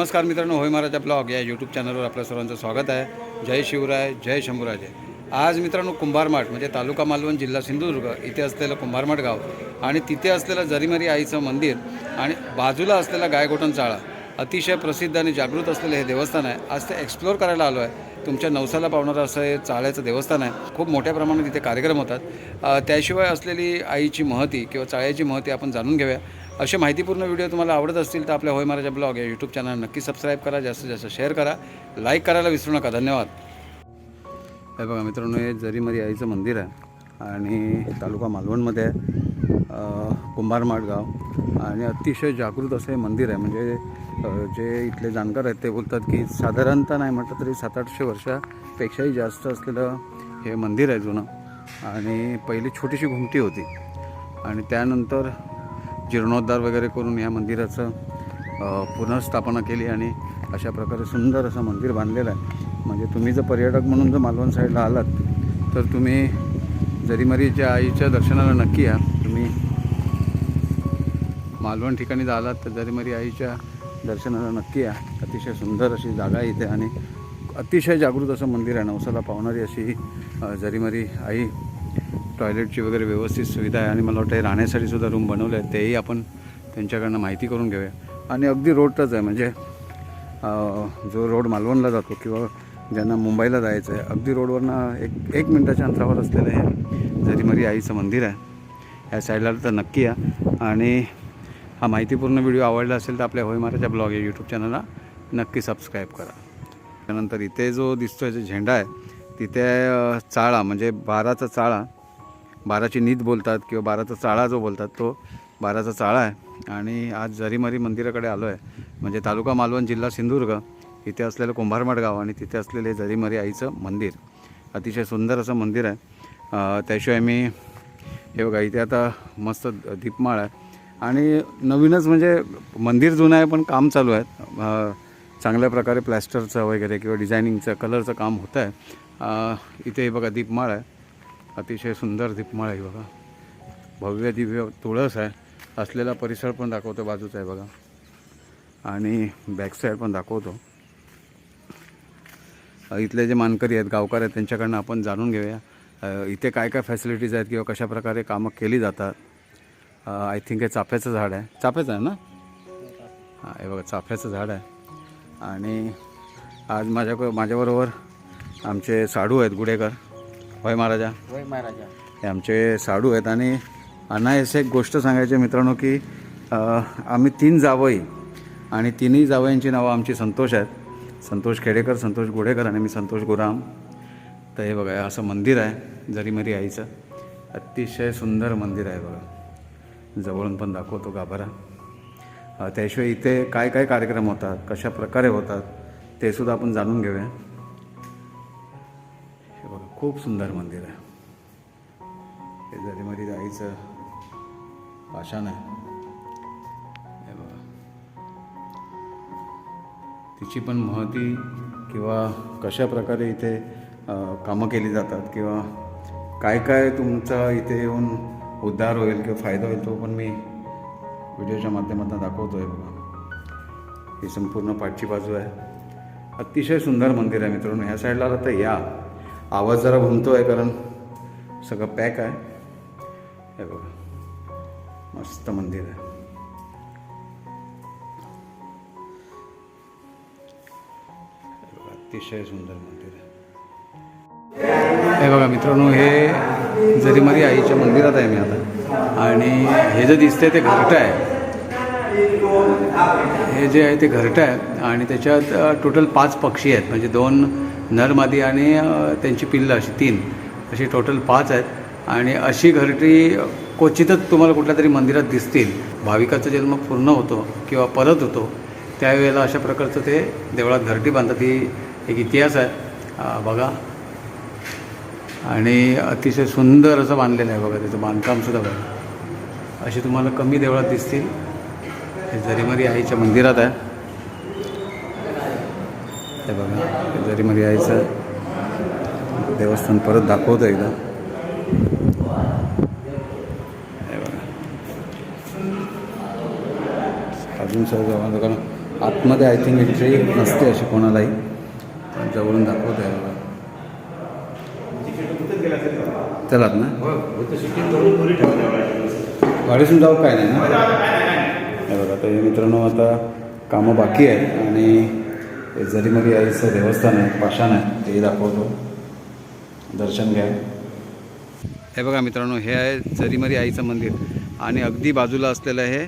नमस्कार मित्रांनो होय महाराजा ब्लॉग या यूट्यूब चॅनलवर आपल्या सर्वांचं स्वागत आहे. जय शिवराय जय शंभूराजे. आज मित्रांनो कुंभारमाठ म्हणजे तालुका मालवण जिल्हा सिंधुदुर्ग इथे असलेलं कुंभारमाठ गाव आणि तिथे असलेलं जरीमरी आईचं मंदिर आणि बाजूला असलेला गायगोटन चाळा अतिशय प्रसिद्ध आणि जागृत असलेलं हे देवस्थान आहे. आज ते एक्सप्लोअर करायला आलो आहे तुमच्या नवसाला पावणारं असं हे चाळ्याचं देवस्थान आहे. खूप मोठ्या प्रमाणात इथे कार्यक्रम होतात. त्याशिवाय असलेली आईची महती किंवा चाळ्याची महती आपण जाणून घेऊया. असे माहितीपूर्ण व्हिडिओ तुम्हाला आवडत असतील तर आपल्या होय महाराजा ब्लॉग या यूट्यूब चॅनल नक्की सबस्क्राईब करा जास्तीत जास्त शेअर करा. लाईक करायला विसरू नका. धन्यवाद. हे बघा मित्रांनो हे जरीमध्ये आईचं मंदिर आहे आणि तालुका मालवणमध्ये आहे. कुंभारमाड गाव. आणि अतिशय जागृत असं हे मंदिर आहे. म्हणजे जे इथले जाणकार आहेत ते बोलतात की साधारणतः नाही म्हटलं तरी सात आठशे वर्षापेक्षाही जास्त असलेलं हे मंदिर आहे जुनं. आणि पहिली छोटीशी घुमटी होती. आणि त्यानंतर जीर्णोद्धार वगैरे करून या मंदिराचं पुनर्स्थापना केली आणि अशा प्रकारे सुंदर असं मंदिर बांधलेलं आहे. म्हणजे तुम्ही जर पर्यटक म्हणून जर मालवण साईडला आलात तर तुम्ही जरीमरीच्या आईच्या दर्शनाला नक्की या. तुम्ही मालवण ठिकाणी जर आलात तर जरीमरी आईच्या दर्शनाला नक्की या. अतिशय सुंदर अशी जागा आहे इथे आणि अतिशय जागृत असं मंदिर आहे. नवसाला पावणारी अशी ही जरीमरी आई टॉयलेटची वगैरे व्यवस्थित सुविधा आहे आणि मला वाटतं हे राहण्यासाठी सुद्धा रूम बनवले आहेत तेही आपण त्यांच्याकडनं माहिती करून घेऊया. आणि अगदी रोड आहे म्हणजे जो रोड मालवणला जातो किंवा ज्यांना मुंबईला जायचं आहे अगदी रोडवरनं एक एक मिनटाच्या अंतरावर असलेलं हे जरीमरी आईचं मंदिर आहे. या साईडला तर नक्की या. आणि हा माहितीपूर्ण व्हिडिओ आवडला असेल तर आपल्या होय महाराजा ब्लॉग या यूट्यूब चॅनलला नक्की सबस्क्राईब करा. त्यानंतर इथे जो दिसतो आहे जो झेंडा आहे तिथे चाळा म्हणजे बाराचा चाळा बाराची नीत बोलतात किंवा बाराचा चाळा जो बोलतात तो बाराचा चाळा आहे. आणि आज जरीमरी मंदिराकडे आलो आहे म्हणजे तालुका मालवण जिल्हा सिंधुदुर्ग इथे असलेलं कुंभारमाड गाव आणि तिथे असलेले जरीमरी आईचं मंदिर. अतिशय सुंदर असं मंदिर आहे. त्याशिवाय मी हे बघा इथे आता मस्त दीपमाळ आहे. आणि नवीनच म्हणजे मंदिर जुनं आहे पण काम चालू आहे. चांगल्या प्रकारे प्लॅस्टरचं वगैरे किंवा डिझायनिंगचं कलरचं काम होतं आहे. इथे हे बघा दीपमाळ आहे. अतिशय सुंदर दीपमाळ आहे बघा. भव्य दिव्य तुळस आहे. असलेला परिसर पण दाखवतो बाजूचा आहे बघा. आणि बॅकसाईड पण दाखवतो. इथले जे मानकरी आहेत गावकर आहेत त्यांच्याकडनं आपण जाणून घेऊया. इथे काय काय फॅसिलिटीज आहेत किंवा कशा प्रकारे कामं केली जातात? आय थिंक हे चाफ्याचं झाड आहे. चाफ्याचं आहे ना? हां हे बघा चाफ्याचं झाड आहे. आणि आज माझ्या माझ्याबरोबर आमचे साडू आहेत गुडेकर. होय महाराजा. होय महाराजा. हे आमचे साडू आहेत आणि अनायस एक गोष्ट सांगायची मित्रांनो की आम्ही तीन जावई आणि तिन्ही जावयांची नावं आमची संतोष आहेत. संतोष खेडेकर संतोष गोडेकर आणि मी संतोष गुराम. तर हे बघा असं मंदिर आहे जरीमरी आईचं. अतिशय सुंदर मंदिर आहे बघा. जवळून पण दाखवतो गाभारा. त्याशिवाय इथे काय काय कार्यक्रम होतात कशा प्रकारे होतात ते सुद्धा आपण जाणून घेऊया. खूप सुंदर मंदिर आहे. हे जरीमरी आईचं पाषाण आहे. हे बघा. तिची पण महती किंवा कशा प्रकारे इथे कामं केली जातात किंवा काय काय तुमचा इथे येऊन उद्धार होईल किंवा फायदा होईल तो पण मी व्हिडिओच्या माध्यमातून दाखवतो आहे बघा. ही संपूर्ण पाठची बाजू आहे. अतिशय सुंदर मंदिर आहे मित्रांनो. ह्या साईडला आता तर या. आवाज जरा घुमतो आहे कारण सगळं पॅक आहे. हे बघा. मस्त मंदिर आहे. अतिशय सुंदर मंदिर आहे. हे बघा मित्रांनो हे जरी जरीमरी आईच्या मंदिरात आहे मी आता. आणि हे जे दिसतंय ते घरटं आहे. हे जे आहे ते घरटं आहे. आणि त्याच्यात टोटल पाच पक्षी आहेत. म्हणजे दोन नर मादी आणि त्यांची पिल्लं अशी तीन अशी टोटल पाच आहेत. आणि अशी घरटी क्वचितच तुम्हाला कुठल्या तरी मंदिरात दिसतील. भाविकाचा जन्म पूर्ण होतो किंवा परत होतो त्यावेळेला अशा प्रकारचं ते देवळात घरटी बांधतात. ही एक इतिहास आहे. बघा. आणि अतिशय सुंदर असं बांधलेलं आहे बघा त्याचं बांधकामसुद्धा बघा. असे तुम्हाला कमी देवळात दिसतील. हे जरीमरी आईच्या मंदिरात आहे. हे बघा जरी जरीमरी यायचं देवस्थान परत दाखवतं एकदा. हे बघा. अजून सगळं कारण आतमध्ये आय थिंक एंट्री नसते अशी कोणालाही. पण जवळून दाखवत आहे बघा. चलात ना? गाडीसून जाऊ काय नाही ना? हे बघा तर मित्रांनो आता कामं बाकी आहेत आणि हे जरीमरी आईचं देवस्थान आहे पाषाण आहे तेही दाखवतो. दर्शन घ्या. हे बघा मित्रांनो हे आहे जरीमरी आईचं मंदिर आणि अगदी बाजूला असलेलं हे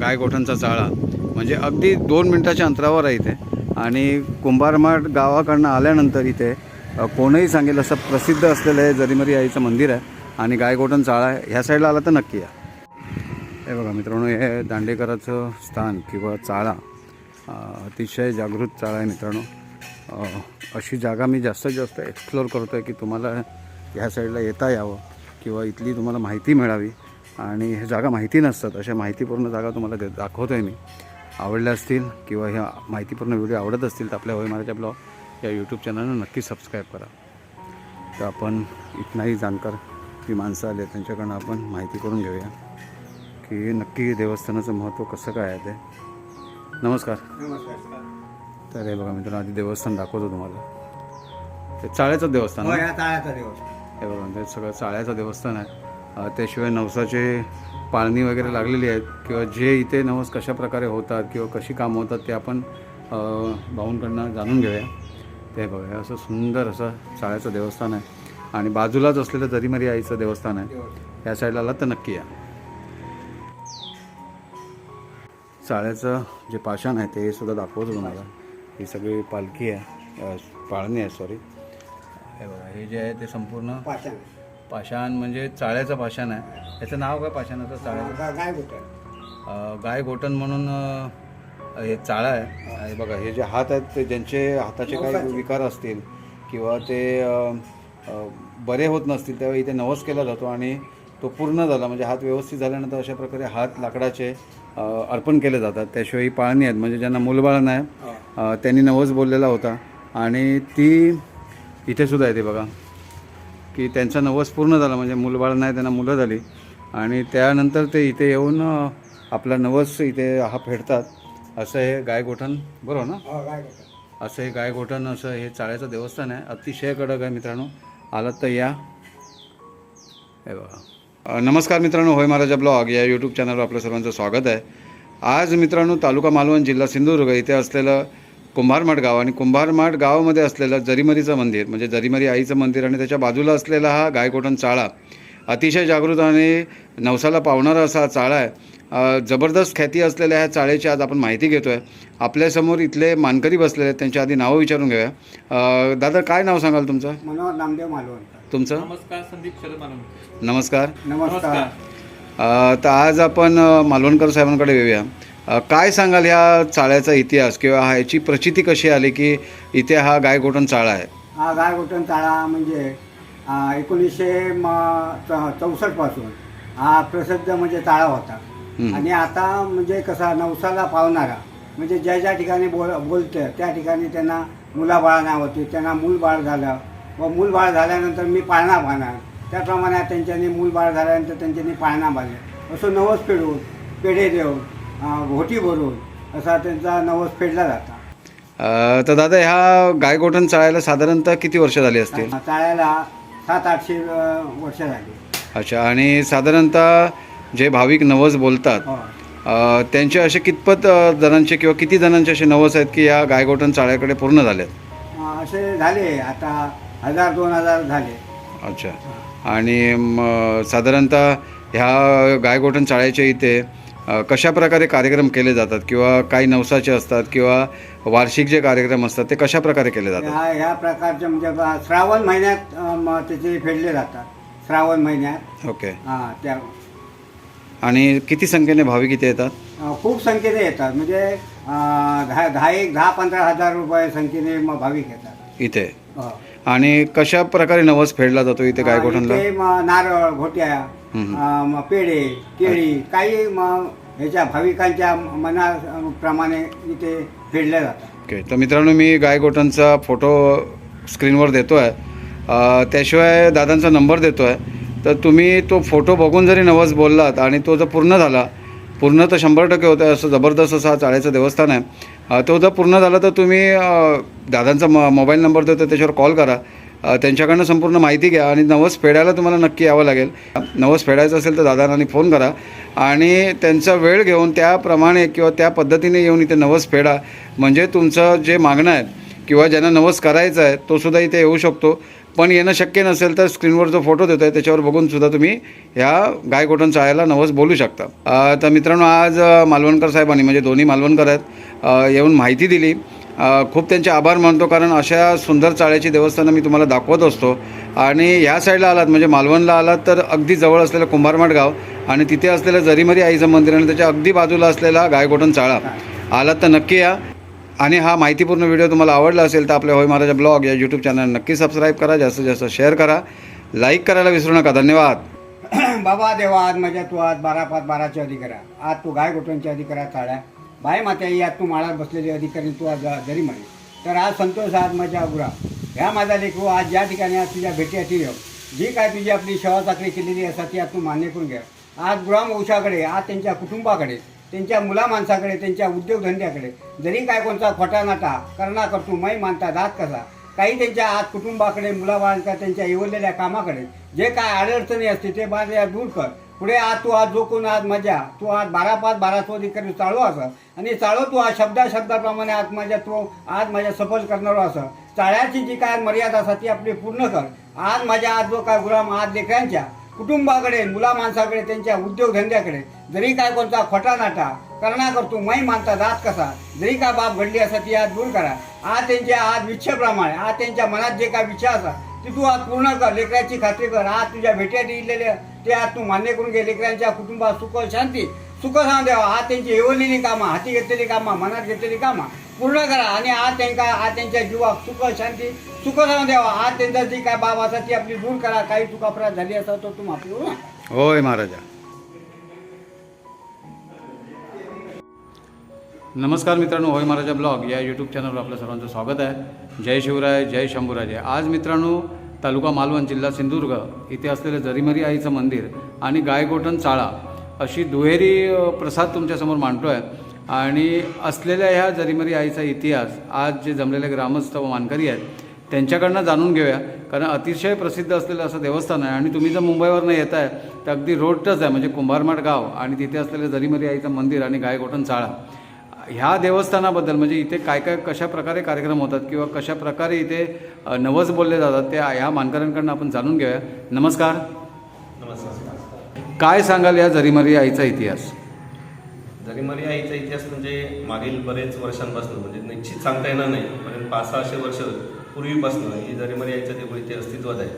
गायगोठांचा चाळा म्हणजे अगदी दोन मिनटाच्या अंतरावर आहे इथे. आणि कुंभारमाठ गावाकडनं आल्यानंतर इथे कोणही कोणीही सांगेल असं प्रसिद्ध असलेलं हे जरीमरी आईचं मंदिर आहे आणि गायगोठण चाळा आहे. ह्या साईडला आला तर नक्की या. हे बघा मित्रांनो हे दांडेकराचं स्थान किंवा चाळा अतिशय जागृत चाळ आहे मित्रांनो. अशी जागा मी जास्तीत जास्त एक्सप्लोअर करतो आहे की तुम्हाला ह्या साईडला येता यावं किंवा इथली तुम्हाला माहिती मिळावी. आणि हे जागा माहिती नसतात अशा माहितीपूर्ण जागा तुम्हाला दे दाखवतो आहे मी. आवडल्या असतील किंवा ह्या माहितीपूर्ण व्हिडिओ आवडत असतील तर आपल्या होयमाराच्या ब्लॉग या यूट्यूब चॅनलला नक्की सबस्क्राईब करा. तर आपण इथनाही जाणकार जी माणसं आले त्यांच्याकडनं आपण माहिती करून घेऊया की नक्की देवस्थानाचं महत्त्व कसं काय आहे ते. नमस्कार. तर हे बघा मित्रांनो आधी देवस्थान दाखवतो तुम्हाला. ते चाळ्याचं देवस्थान हो दिवस हे बघा ते सगळं चाळ्याचं देवस्थान आहे. त्याशिवाय नवसाचे पाळणी वगैरे लागलेली आहेत किंवा जे इथे नवस कशा प्रकारे होतात किंवा कशी कामं होतात ते आपण भाऊंकडनं जाणून घेऊया. ते बघा हे असं सुंदर असं चाळ्याचं देवस्थान आहे. आणि बाजूलाच असलेलं जरीमरी आईचं देवस्थान आहे. या साईडला आलात तर नक्की या. चाळ्याचं जे पाषाण आहे ते सुद्धा दाखवतो तुम्हाला ही सगळी पालखी आहे पाळणी आहे सॉरी हे बघा हे जे आहे ते संपूर्ण पाचन पाषाण म्हणजे चाळ्याचं पाषाण आहे. याचं नाव काय पाषाणाचं चाळ्याचं गाय अ, गाय गोटन म्हणून हे चाळा आहे. बघा हे जे हात आहेत ते ज्यांचे हाताचे काही विकार असतील किंवा ते बरे होत नसतील तेव्हा इथे नवस केला जातो आणि तो पूर्ण झाला. म्हणजे हात व्यवस्थित झाल्यानंतर अशा प्रकारे हात लाकडाचे अर्पण केले जातात. त्याशिवाय ही पाळणी आहेत. म्हणजे ज्यांना मुलबाळ नाही त्यांनी नवस बोललेला होता. आणि ती इथे सुद्धा येते बघा. की त्यांचा नवस पूर्ण झाला. म्हणजे मुलबाळ नाही त्यांना मुलं झाली. आणि त्यानंतर ते इथे येऊन आपला नवस इथे हा फेडतात. असं हे गायगोठण बरोबर ना? हो असं हे गायगोठण असं हे चाळ्याचं देवस्थान आहे. अतिशय कडक आहे मित्रांनो. आलात तर या. हे बघा. नमस्कार मित्रांनो होय महाराजा ब्लॉग या यूट्यूब चॅनलवर आपलं सर्वांचं स्वागत आहे. आज मित्रांनो तालुका मालवण जिल्हा सिंधुदुर्ग इथे असलेलं कुंभारमाठ गाव आणि कुंभारमाठ गावामध्ये असलेलं जरीमरीचं मंदिर म्हणजे जरीमरी आईचं मंदिर आणि त्याच्या बाजूला असलेला हा गायकोटन चाळा अतिशय जागृत आणि नवसाला पावणारा असा हा चाळा आहे. जबरदस्त ख्याती असलेल्या ह्या चाळेची आज आपण माहिती घेतो आहे आपल्यासमोर इथले मानकरी बसलेले आहेत त्यांच्या आधी नावं विचारून घेऊया. दादा काय नाव सांगाल तुमचं? मनोहर नामदेव मालवणकर. तुमचं? नमस्कार संदीप शरद मालवण नमस्कार. नमस्कार. अ, तर आज आपण अ, मालवणकर साहेबांकडे येऊया. अ, काय सांगाल ह्या चाळ्याचा इतिहास किंवा ह्याची प्रचिती कशी आली की इथे हा गायगोटन चाळा आहे? हा गाय कुठून ताळा म्हणजे आ, एकोणीसशे चौसष्टपासून हा प्रसिद्ध म्हणजे ताळा होता. हम्म. आणि आता म्हणजे कसा नवसाला पावणारा म्हणजे ज्या ज्या ठिकाणी बोल बोलते त्या ठिकाणी त्यांना मुलाबाळ नाव होते त्यांना मूलबाळ झालं व मूलबाळ झाल्यानंतर मी पाळणा बांधणार त्याप्रमाणे त्यांच्यानी मूलबाळ झाल्यानंतर त्यांच्यानी पाळणा बांधले असं नवस फेडून पेढे देऊन घोटी भरून असा त्यांचा नवस फेडला जातो. तर दादा ह्या गायगोटन चाळ्याला साधारणतः किती वर्ष झाली असतील? चाळ्याला सात आठशे वर्ष झाली. अच्छा आणि साधारणतः जे भाविक नवस बोलतात हो. त्यांचे असे कितपत जणांचे किंवा किती जणांचे असे नवस आहेत की या गायगोटन चाळ्याकडे पूर्ण झालेत? अ, असे झाले आता हजार दोन हजार झाले. अच्छा. आणि म, साधारणतः ह्या गायगोठण चाळ्याच्या इथे अ, कशा प्रकारे कार्यक्रम केले जातात? किंवा काही नवसाचे असतात किंवा वार्षिक जे कार्यक्रम असतात ते कशा प्रकारे केले जातात? ह्या ह्या प्रकारचे म्हणजे बा- श्रावण महिन्यात अ, म, त्याचे फेडले जातात. श्रावण महिन्यात. ओके. हा त्या आणि किती संख्येने भाविक इथे येतात? अ, खूप संख्येने येतात. म्हणजे अ, दहा दहा एक दहा पंधरा हजार रुपये संख्येने म भाविक येतात. इथे? हो. आणि कशा प्रकारे नवस फेडला जातो इथे गायगोठणला इथे म नारळ घोट्या हम्म. अ, म पेढे केळी काही म ह्याच्या भाविकांच्या मनाप्रमाणे इथे फेडल्या जातात. ओके तर मित्रांनो मी गायगोठणचा फोटो स्क्रीनवर देतो आहे अ, त्याशिवाय दादांचा नंबर देतो आहे तर तुम्ही तो फोटो बघून जरी नवस बोललात आणि तो जर पूर्ण झाला पूर्ण तर शंभर टक्के होतं असं जबरदस्त असं चाळ्याचं देवस्थान आहे. तो जर पूर्ण झाला तर तुम्ही दादांचा म मोबाईल नंबर देतो त्याच्यावर कॉल करा. त्यांच्याकडनं संपूर्ण माहिती घ्या आणि नवस फेडायला तुम्हाला नक्की यावं लागेल. नवस फेडायचं असेल तर दादांनी फोन करा आणि त्यांचा वेळ घेऊन त्याप्रमाणे किंवा त्या पद्धतीने येऊन इथे नवस फेडा. म्हणजे तुमचं जे मागणं आहे किंवा ज्यांना नवस करायचा आहे तो सुद्धा इथे येऊ शकतो. पण येणं शक्य नसेल तर स्क्रीनवर जो फोटो देतो आहे त्याच्यावर बघूनसुद्धा तुम्ही ह्या गायकोटन चाळ्याला नवस बोलू शकता. तर मित्रांनो आज मालवणकर साहेबांनी म्हणजे दोन्ही मालवणकर आहेत येऊन माहिती दिली. खूप त्यांचे आभार मानतो कारण अशा सुंदर चाळ्याची देवस्थानं मी तुम्हाला दाखवत असतो. आणि ह्या साईडला आलात म्हणजे मालवणला आलात तर अगदी जवळ असलेलं कुंभारमाठ गाव आणि तिथे असलेलं जरीमरी आईचं मंदिर आणि त्याच्या अगदी बाजूला असलेला गायकोटन चाळा आलात तर नक्की या. आणि हा माहितीपूर्ण व्हिडिओ तुम्हाला आवडला असेल तर आपल्या होय महाराजा ब्लॉग या यूट्यूब चॅनल नक्की सबस्क्राईब करा जास्तीत जास्त शेअर करा. लाईक करायला विसरू नका. धन्यवाद. बाबा देवा आज माझ्या तू आज बारा पाच बाराचे अधिकारा आज तू गाय गोठ्यांचे अधिकारी आहे चाळ्या बाय मात्याई आज तू माळात बसलेली अधिकारी तू आज जरी म्हणे. तर आज संतोष आज माझ्या अगुरा ह्या माझा लेखू आज ज्या ठिकाणी आज तुझ्या भेटीसाठी येऊ जी काय तुझी आपली सेवा चाकरी केलेली असा ती आज तू मान्य करून घ्या आज गुलाम वंशाकडे आज त्यांच्या कुटुंबाकडे त्यांच्या मुला माणसाकडे त्यांच्या उद्योगधंद्याकडे. जरी काय कोणता खोटा नाटा करणा करतो मै मानता दात कसा. काही त्यांच्या आज कुटुंबाकडे मुलाबाळांच्या त्यांच्या येवलेल्या कामाकडे. जे काय अडचणी असते ते माझ्या दूर कर. पुढे आज तू आज जो कोण आज मजा. तू आज बारा पाच बारा तो करून चालू असं. आणि चालू तू आज शब्दा शब्दाप्रमाणे आज माझ्या तू आज माझ्या सफल करणार असं. चाळ्याची जी काय मर्यादा असा ती आपली पूर्ण कर. आज माझ्या आज जो काय गुलाम आज लेकरांच्या. कुटुंबाकडे मुला माणसाकडे त्यांच्या उद्योगधंद्याकडे. जरी काय कोणता खोटा नाटा करणा करतो मै मानता दात कसा जरी काय बाप घडली असा ती आज दूर करा. आज त्यांच्या आज विच्छेप्रमाणे आज त्यांच्या मनात जे काय विचार असा ती तू आज पूर्ण कर लेकरांची खात्री कर. आज तुझ्या भेट्यात येलेले ते आज तू मान्य करून घे. लेकरांच्या कुटुंबात सुख शांती. सुख सांग द्यावा आज त्यांची येवलेली कामं हाती घेतलेली कामं मनात घेतलेली कामं. पूर्ण करा. आणि आज त्यांना आज त्यांच्या जीवात सुख शांती सुख जाऊन द्यावा. आज त्यांचा जी काय बाब असा ती आपली दूर करा. काही चुकापराध झाली असा तो तू माफी होय महाराजा. नमस्कार मित्रांनो होय महाराजा ब्लॉग या यूट्यूब चॅनलवर आपलं सर्वांचं स्वागत आहे. जय शिवराय जय शंभूराजे. आज मित्रांनो तालुका मालवण जिल्हा सिंधुदुर्ग इथे असलेलं जरीमरी आईचं मंदिर आणि गायगोठण चाळा अशी दुहेरी प्रसाद तुमच्यासमोर मांडतो आहे आणि असलेल्या ह्या जरीमरी आईचा इतिहास आज जे जमलेले ग्रामस्थ व मानकरी आहेत त्यांच्याकडनं जाणून घेऊया. कारण अतिशय प्रसिद्ध असलेलं असं देवस्थान आहे. आणि तुम्ही जर मुंबईवरनं येत आहे तर अगदी रोडटच आहे. म्हणजे कुंभारमाठ गाव आणि तिथे असलेलं जरीमरी आईचं मंदिर आणि गायगोठण चाळा. ह्या देवस्थानाबद्दल म्हणजे इथे काय काय कशा प्रकारे कार्यक्रम होतात किंवा कशा प्रकारे इथे नवस बोलले जातात ते ह्या मानकऱ्यांकडनं आपण जाणून घेऊया. नमस्कार. नमस्कार. काय सांगाल या जरीमरी आईचा इतिहास? जरीमरी आईचा इतिहास म्हणजे मागील बरेच वर्षांपासून म्हणजे निश्चित सांगता येणार नाही पण पाच सहाशे वर्ष पूर्वीपासून ही जरीमरी आईचं देऊळ इथे अस्तित्वात आहे.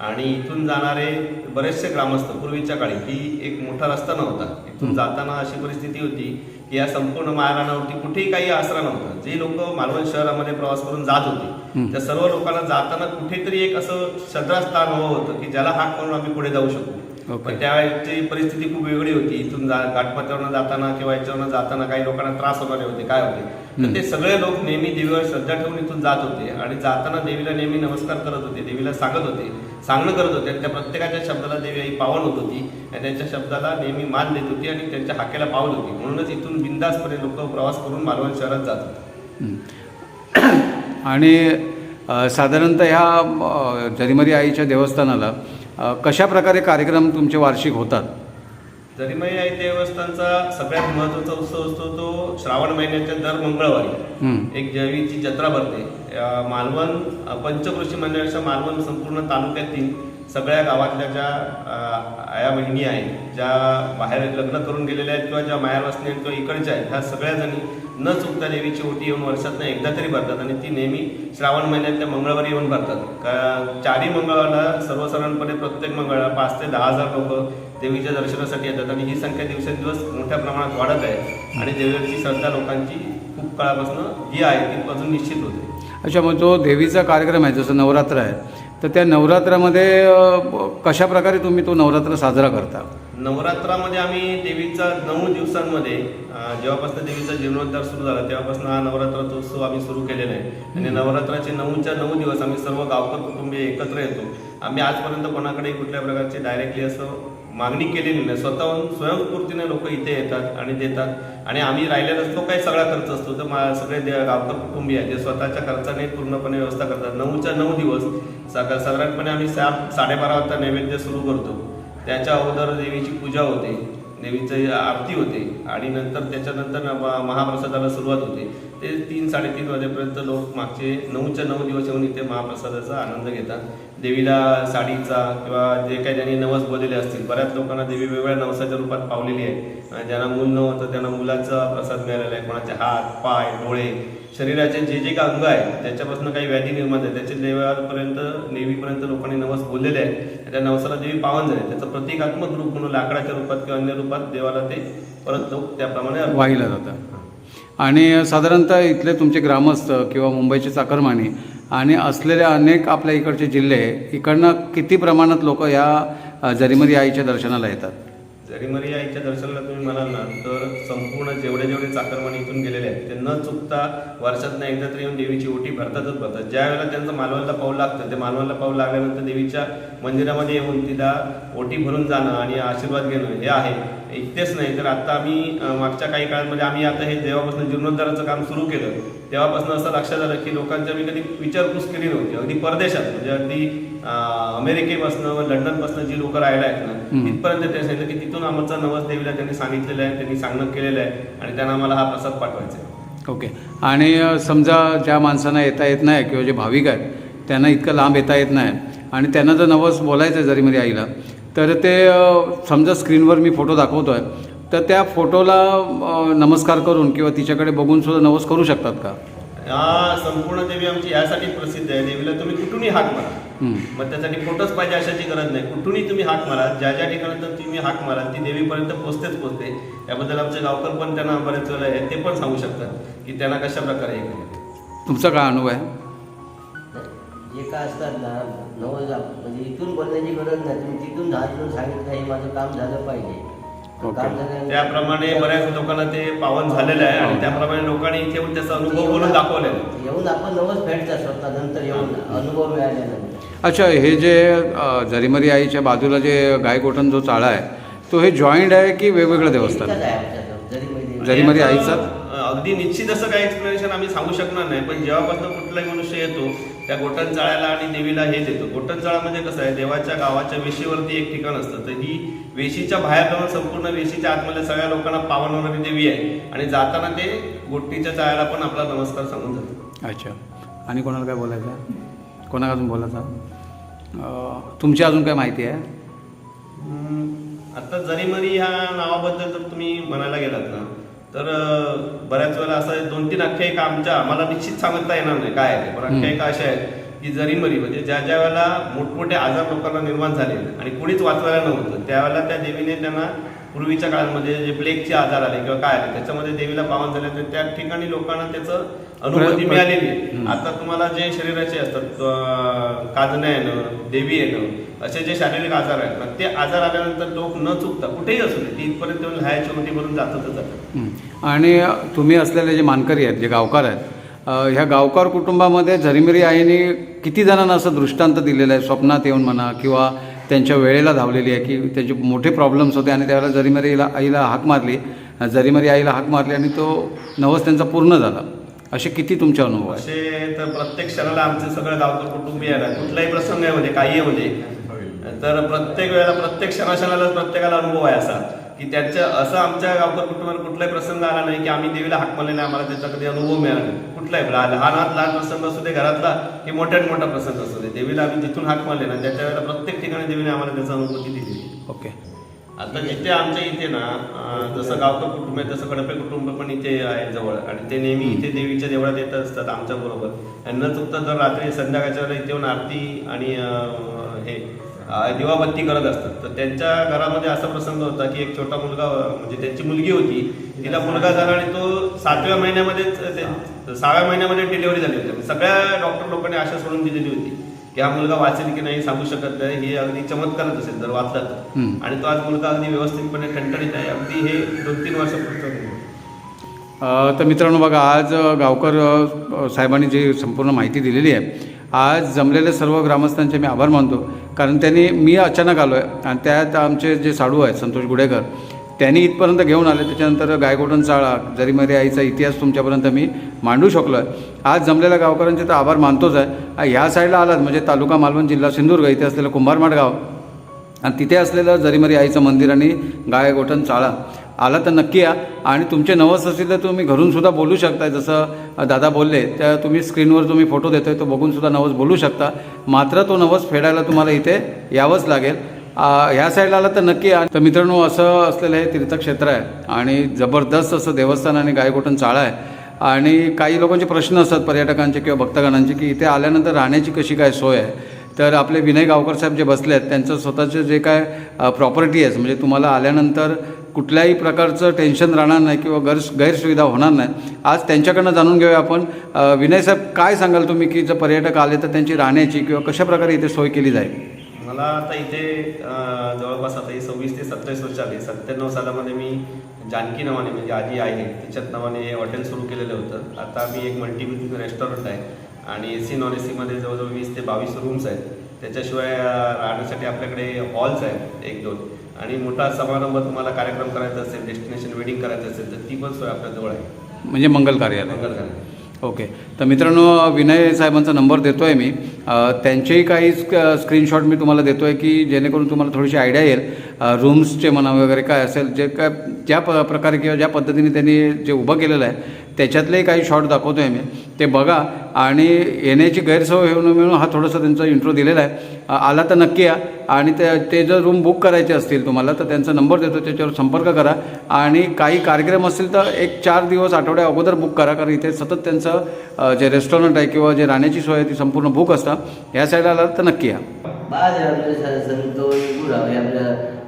आणि इथून जाणारे बरेचसे ग्रामस्थ पूर्वीच्या काळी ही एक मोठा रस्ता नव्हता. इथून जाताना अशी परिस्थिती होती की या संपूर्ण माळरानावरती कुठेही काही आसरा नव्हता. जे लोक मालवण शहरामध्ये प्रवास करून जात होते त्या सर्व लोकांना जाताना कुठेतरी एक असं श्रद्धास्थान हवं होतं की ज्याला हाक म्हणून आम्ही पुढे जाऊ शकू. ओके. पण त्यावेळेची परिस्थिती खूप वेगळी होती. इथून जा घाटपात्यावरनं जाताना किंवा याच्यावरनं जाताना काही लोकांना त्रास होणारे होते काय होते? तर ते सगळे लोक नेहमी देवीवर श्रद्धा ठेवून इथून जात होते आणि जाताना देवीला नेहमी नमस्कार करत होते देवीला सांगत होते सांगणं करत होते आणि त्या प्रत्येकाच्या शब्दाला देवी आई पावन होत होती आणि त्यांच्या शब्दाला नेहमी मान देत होती आणि त्यांच्या हाकेला पावत होती. म्हणूनच इथून बिंदासपणे लोक प्रवास करून मालवण शहरात जात होते. आणि साधारणतः ह्या जरीमरी आईच्या देवस्थानाला कशा प्रकारे कार्यक्रम तुमचे वार्षिक होतात? जरीमई आई देवस्थानचा सगळ्यात महत्त्वाचा उत्सव असतो तो श्रावण महिन्याच्या दर मंगळवारी. एक जैवीची जत्रा भरते. मालवण पंचकृषी मंडळाच्या मालवण संपूर्ण तालुक्यातील सगळ्या गावातल्या ज्या आया बहिणी आहेत ज्या बाहेर लग्न करून गेलेल्या आहेत किंवा ज्या मायावासनी आहेत किंवा इकडच्या आहेत ह्या सगळ्या जणी न चुकता देवीची ओटी येऊन वर्षातनं एकदा तरी भरतात आणि ती नेहमी श्रावण महिन्यातल्या मंगळवारी येऊन भरतात. का चारही मंगळवारला सर्वसाधारणपणे प्रत्येक मंगळवार पाच ते दहा हजार लोक देवीच्या दर्शनासाठी येतात आणि ही संख्या दिवसेंदिवस मोठ्या प्रमाणात वाढत आहे. आणि देवीची श्रद्धा लोकांची खूप काळापासून ही आहे ती अजून निश्चित होते. अच्छा मग जो देवीचा कार्यक्रम आहे जसं नवरात्र आहे तर त्या नवरात्रामध्ये कशा प्रकारे तुम्ही तो नवरात्र साजरा करता? नवरात्रामध्ये आम्ही देवीचा नऊ दिवसांमध्ये जेव्हापासून देवीचा जीर्णोद्धार सुरू झाला तेव्हापासून हा नवरात्राचा उत्सव आम्ही सुरू केलेला आहे. आणि नवरात्राचे नऊच्या नऊ दिवस आम्ही सर्व गावकर कुटुंबीय एकत्र येतो. आम्ही आजपर्यंत कोणाकडे कुठल्या प्रकारचे डायरेक्टली असं मागणी केलेली नाही. स्वतःहून स्वयंस्फूर्तीने लोक इथे येतात आणि देतात. आणि आम्ही राहिलेला असतो काही सगळा खर्च असतो. तर मा- सगळे दे- गावकर कुटुंबीय आहेत जे स्वतःच्या खर्चाने पूर्णपणे व्यवस्था करतात. नऊच्या नऊ दिवस साधारणपणे आम्ही सा साडेबारा वाजता नैवेद्य सुरू करतो. त्याच्या अगोदर देवीची पूजा होते. देवीची आरती होते आणि नंतर त्याच्यानंतर महाप्रसादाला सुरुवात होते. ते तीन साडेतीन वाजेपर्यंत लोक मागचे नऊच्या नऊ दिवस येऊन इथे महाप्रसादाचा आनंद घेतात. देवीला साडीचा किंवा जे काही त्यांनी नवस बोललेले असतील बऱ्याच लोकांना देवी वेगवेगळ्या नवसाच्या रूपात पावलेली आहे. ज्यांना मूल नव्हतं त्यांना मुलाचा प्रसाद मिळालेला आहे. कोणाचे हात पाय डोळे शरीराचे जे जे काही अंग आहे त्याच्यापासून काही व्याधी निर्माण आहे त्याचे देवापर्यंत देवीपर्यंत लोकांनी नवस बोललेले आहे त्या नवसाला देवी पावन झाले. त्याचं प्रतिकात्मक रूप म्हणून लाकडाच्या रूपात किंवा अन्य रूपात देवाला ते परत त्याप्रमाणे वाहिलं जातं. आणि साधारणतः इथले तुमचे ग्रामस्थ किंवा मुंबईचे चाकरमानी आणि असलेले अनेक आपल्या इकडचे जिल्हे इकडनं किती प्रमाणात लोक या जरीमरी आईच्या दर्शनाला येतात? जरी मरी आईच्या दर्शनाला तुम्ही म्हणाल ना तर संपूर्ण जेवढे जेवढे चाकरमानी इथून गेलेले आहेत ते न चुकता वर्षातनं एकदा तरी येऊन देवीची ओटी भरतातच भरतात. ज्या वेळेला त्यांचं मालवणला पाऊल लागतं ते मालवणला पाऊल लागल्यानंतर देवीच्या मंदिरामध्ये येऊन तिला ओटी भरून जाणं आणि आशीर्वाद घेणं हे आहे. इतकेच नाही. तर आता आम्ही मागच्या काही काळामध्ये आम्ही आता हे जेव्हापासून जीर्णोद्धाराचं काम सुरू केलं तेव्हापासून असं लक्षात आलं की लोकांची आम्ही कधी विचारपूस केली नव्हती. अगदी परदेशात म्हणजे अगदी अमेरिकेपासनं लंडनपासनं जी लोक राहायला आहेत ना. तिथपर्यंत ते सांगितलं की तिथून आमचा नवस देवीला त्यांनी सांगितलेलं आहे त्यांनी सांगणं केलेलं आहे आणि त्यांना आम्हाला हा प्रसाद पाठवायचा आहे. ओके. आणि समजा ज्या माणसांना येता येत नाही किंवा जे भाविक आहेत त्यांना इतकं लांब येता येत नाही. आणि त्यांना जर नवस बोलायचं आहे जरीमरी आईला तर ते समजा स्क्रीनवर मी फोटो दाखवतो आहे तर त्या फोटोला नमस्कार करून किंवा तिच्याकडे बघून सुद्धा नवस करू शकतात का? या संपूर्ण देवी आमची यासाठी प्रसिद्ध आहे. देवीला तुम्ही कुठूनही हाक मारा. हं. मग त्यासाठी फोटोच पाहिजे अशाची गरज नाही. कुठूनही तुम्ही हाक मारा. ज्या ज्या ठिकाणी तुम्ही हाक मारा ती देवीपर्यंत पोहोचतेच पोहोचते. त्याबद्दल आमचे गावकर पण त्यांना बरेच वेळा आहे ते पण सांगू शकतात की त्यांना कशा प्रकारे हे तुमचा काय अनुभव आहे? जे काय असतात ना म्हणजे इथून बोलण्याची गरज नाही. तुम्ही तिथून घेऊन सांगितलं हे माझं काम झालं पाहिजे. काम त्याप्रमाणे बऱ्याच लोकांना ते पावन झालेलं आहे आणि त्याप्रमाणे लोकांनी इथे येऊन त्याचा अनुभव बोलून दाखवलेला आहे. येऊन आपण नवस फेडतात स्वतः नंतर येऊन अनुभव मिळाल्यानंतर अच्छा हे जे अ, जरीमरी आईच्या बाजूला जे गायगोठण जो चाळा आहे तो हे जॉईंट आहे की वेगवेगळं देवस्थान? आहे जरी जरीमरी आईचा? अगदी निश्चित असं काही एक्सप्लेनेशन आम्ही सांगू शकणार नाही पण जेव्हापासून कुठलाही मनुष्य येतो त्या गोटन चाळ्याला आणि देवीला हे देतो गोटन चाळा म्हणजे कसं आहे देवाच्या गावाच्या वेशीवरती एक ठिकाण असतं. तर ही वेशीच्या बाहेर जाऊन संपूर्ण वेशीच्या आतमध्ये सगळ्या लोकांना पावन होणारी देवी आहे. आणि जाताना ते गोटीच्या चाळ्याला पण आपला नमस्कार सांगून जातो अच्छा. आणि कोणाला काय बोलायचं? कोणाला अजून बोलायचं? तुमची अजून काय माहिती आहे? आता जरीमरी ह्या नावाबद्दल जर तुम्ही म्हणायला गेलात ना. तर बऱ्याच वेळेला असं दोन तीन आख्यायिका आमच्या आम्हाला निश्चित सांगता येणार नाही काय आहे. पण. आख्यायिका अशा आहेत की जरीमरी म्हणजे ज्या ज्या वेळेला मोठमोठे आजार लोकांना निर्माण झाले आणि कुणीच वाचवायला नव्हतं त्यावेळेला त्या देवीने त्यांना पूर्वीच्या काळामध्ये जे प्लेगचे आजार आले किंवा काय आले त्याच्यामध्ये देवीला पावन झाले तर त्या ठिकाणी लोकांना त्याचं अनुभूती मिळालेली. आता तुम्हाला जे शरीराचे असतात काजण्या येणं देवी येणं असे जे शारीरिक आजार आहेत ना ते आजार आल्यानंतर लोक न चुकता कुठेही असू दे ती इथपर्यंत येऊन लहायची भरून जातातच जातात. आणि तुम्ही असलेले जे मानकरी आहेत जे गावकार आहेत ह्या गावकार कुटुंबामध्ये झरीमिरी आईने किती जणांना असं दृष्टांत दिलेलं आहे स्वप्नात येऊन म्हणा किंवा त्यांच्या वेळेला धावलेली आहे की त्यांचे मोठे प्रॉब्लेम्स होते आणि त्यावेळेला जरीमरीला आईला हाक मारली जरीमरी आईला हाक मारली आणि तो नवस त्यांचा पूर्ण झाला. असे किती तुमचे अनुभव असे तर प्रत्येक क्षणाला आमचे सगळं गावकर कुटुंबीय कुठलाही प्रसंग आहे म्हणजे काही आहे म्हणजे तर प्रत्येक वेळेला प्रत्येक क्षणाक्षणाला प्रत्येकाला अनुभव आहे असा की त्याच्या असं आमच्या गावकर कुटुंबात कुठलाही प्रसंग आला नाही की आम्ही देवीला हाक मारले नाही आम्हाला त्याचा कधी अनुभव मिळाला नाही. कुठलाही लहान लहानात लहान प्रसंग असू दे घरातला की मोठ्यात मोठा प्रसंग असू दे. देवीला आम्ही जिथून हाक मारले ना त्याच्या वेळेला प्रत्येक ठिकाणी देवीने आम्हाला त्याचा अनुभूती दिली. ओके. आता जिथे आमच्या इथे ना जसं गावकर कुटुंब आहे तसं कडपे कुटुंब पण इथे आहे जवळ. आणि ते नेहमी इथे देवीच्या देवळात येत असतात आमच्या बरोबर आणि न चुकता जर रात्री संध्याकाळच्या वेळेला इथे येऊन आरती आणि हे दिवाबत्ती करत असतात. तर त्यांच्या घरामध्ये असा प्रसंग होता की एक छोटा मुलगा म्हणजे त्यांची मुलगी होती तिला मुलगा झाला आणि तो सातव्या महिन्यामध्येच ते- सहाव्या महिन्यामध्ये डिलिव्हरी झाली होती. सगळ्या डॉक्टर लोकांनी आशा सोडून दिलेली होती की हा मुलगा वाचेल की नाही सांगू शकत नाही हे अगदी चमत्कारच असेल जर वाचला तर. आणि तो आज मुलगा अगदी व्यवस्थितपणे ठणठणीत आहे. अगदी हे दोन तीन वर्षापूर्वी तर मित्रांनो बघा आज गावकर साहेबांनी जी संपूर्ण माहिती दिलेली आहे आज जमलेल्या सर्व ग्रामस्थांचे मी आभार मानतो. कारण त्यांनी मी अचानक आलो आहे आणि त्यात आमचे जे साडू आहेत संतोष गुडेकर त्यांनी इथपर्यंत घेऊन आले. त्याच्यानंतर गायकोटन चाळा जरीमध्ये आईचा इतिहास तुमच्यापर्यंत मी मांडू शकलो आहे आज जमलेल्या गावकऱ्यांचे तर आभार मानतोच आहे. ह्या साईडला आलात म्हणजे तालुका मालवण जिल्हा सिंधुदुर्ग इथे असलेलं कुंभारमाड गाव. आणि तिथे असलेलं जरीमरी आईचं मंदिर आणि गायगोठण चाळा. आला तर नक्की या. आणि तुमचे नवस असतील तर तुम्ही घरून सुद्धा बोलू शकता. जसं दादा बोलले त्या तुम्ही स्क्रीनवर तुम्ही फोटो देतोय तो बघूनसुद्धा नवस बोलू शकता. मात्र तो नवस फेडायला तुम्हाला इथे यावंच लागेल. ह्या साईडला आला तर नक्की या. तर मित्रांनो असं असलेलं हे तीर्थक्षेत्र आहे. आणि जबरदस्त असं देवस्थान आणि गायगोठण चाळा आहे. आणि काही लोकांचे प्रश्न असतात पर्यटकांचे किंवा भक्तगणांचे की इथे आल्यानंतर राहण्याची कशी काय सोय आहे? तर आपले विनय गावकर साहेब जे बसले आहेत त्यांचं स्वतःचे जे काय प्रॉपर्टी आहे म्हणजे तुम्हाला आल्यानंतर कुठल्याही प्रकारचं टेन्शन राहणार नाही किंवा गैर गैरसुविधा होणार नाही. आज त्यांच्याकडनं जाणून घेऊया आपण. विनय साहेब काय सांगाल तुम्ही की जर पर्यटक आले तर त्यांची राहण्याची किंवा कशा प्रकारे इथे सोय केली जाईल? मला आता इथे जवळपास आता सव्वीस ते सत्तावीस वर्ष आली. सत्त्याण्णव सालामध्ये मी जानकी नावाने म्हणजे आजी आहे तिच्याच नावाने हॉटेल सुरू केलेलं होतं. आता मी एक मल्टीक्युझिन रेस्टॉरंट आहे. आणि ए सी नॉन ए सीमध्ये जवळजवळ वीस ते बावीस रूम्स आहेत. त्याच्याशिवाय राहण्यासाठी आपल्याकडे हॉल्स आहेत एक दोन. आणि मोठा समारंभ तुम्हाला कार्यक्रम करायचा असेल डेस्टिनेशन वेडिंग करायचं असेल तर ती पण सोय आपल्याजवळ आहे. म्हणजे मंगल कार्यालय. मंगल कार्यालय. ओके. तर मित्रांनो विनय साहेबांचा नंबर देतो आहे मी त्यांचेही काही स्क स्क्रीनशॉट मी तुम्हाला देतो आहे की जेणेकरून तुम्हाला थोडीशी आयडिया येईल. रूम्सचे म्हणा वगैरे काय असेल जे काय ज्या प प्रकारे किंवा ज्या पद्धतीने त्यांनी जे उभं केलेलं आहे त्याच्यातलेही काही शॉट दाखवतो आहे मी. ते बघा आणि येण्याची गैरसोय होऊन मिळून हा थोडासा त्यांचा इंट्रो दिलेला आहे. आला तर नक्की या आणि ते ते जर रूम बुक करायचे असतील तुम्हाला तर त्यांचा नंबर देतो त्याच्यावर संपर्क करा. आणि काही कार्यक्रम असतील तर एक चार दिवस आठवड्या अगोदर बुक करा कारण इथे सतत त्यांचं जे रेस्टॉरंट आहे किंवा जे राहण्याची सोय आहे ती संपूर्ण बुक असतात या साईडला आला तर नक्की या.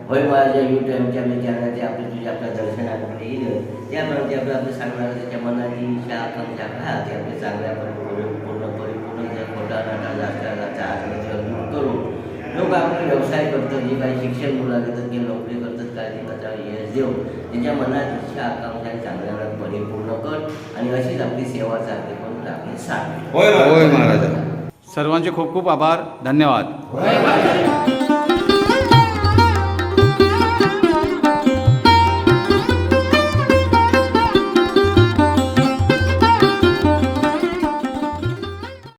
होय माझ्या युट्यूबच्या आपल्या चॅनल ते आपले तुझ्या आपल्या दर्शनाकडे येईल त्याप्रमाणे आपलं आपलं सांगणार त्याच्या मनाची इच्छा आकांक्षा काय आहे ते आपले चांगल्या परिपूर्ण पूर्ण परिपूर्ण जर खोटा नाटा जास्त आत्महत्या दूर करून. लोक आपले व्यवसाय करतात जे काही शिक्षण मुलं घेतात किंवा नोकरी करतात काय ते त्याच्यावर यश देऊ त्यांच्या मनात इच्छा आकांक्षा चांगल्या परिपूर्ण कर आणि अशीच आपली सेवा चांगली करून आपली साथ होय महाराज. सर्वांचे खूप खूप आभार. धन्यवाद.